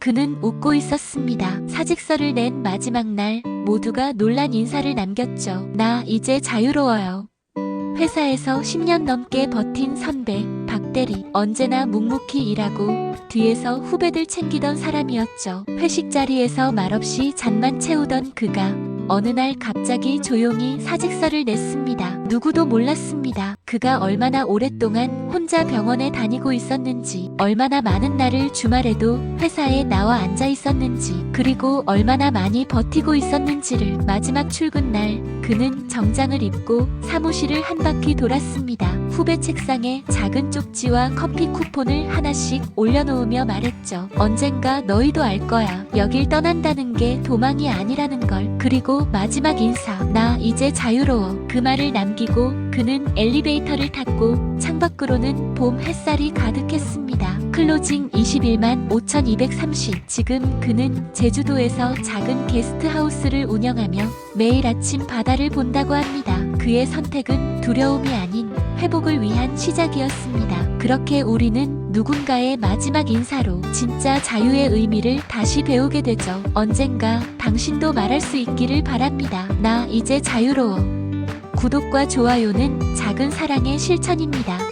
그는 웃고 있었습니다. 사직서를 낸 마지막 날 모두가 놀란 인사를 남겼죠. 나 이제 자유로워요. 회사에서 10년 넘게 버틴 선배 박대리 언제나 묵묵히 일하고 뒤에서 후배들 챙기던 사람이었죠. 회식 자리에서 말없이 잔만 채우던 그가 어느 날 갑자기 조용히 사직서를 냈습니다. 누구도 몰랐습니다. 그가 얼마나 오랫동안 혼자 병원에 다니고 있었는지, 얼마나 많은 날을 주말에도 회사에 나와 앉아 있었는지, 그리고 얼마나 많이 버티고 있었는지를 마지막 출근 날 그는 정장을 입고 사무실을 한 바퀴 돌았습니다. 후배 책상에 작은 쪽지와 커피 쿠폰을 하나씩 올려놓으며 말했죠. 언젠가 너희도 알 거야. 여길 떠난다는 게 도망이 아니라는 걸. 그리고 마지막 인사. 나 이제 자유로워. 그 말을 남기고 그는 엘리베이터를 탔고 창밖으로는 봄 햇살이 가득했습니다. 클로징 21만 5230. 지금 그는 제주도에서 작은 게스트하우스를 운영하며 매일 아침 바다를 본다고 합니다. 그의 선택은 두려움이 아닌 회복을 위한 시작이었습니다. 그렇게 우리는 누군가의 마지막 인사로 진짜 자유의 의미를 다시 배우게 되죠. 언젠가 당신도 말할 수 있기를 바랍니다. 나 이제 자유로워. 구독과 좋아요는 작은 사랑의 실천입니다.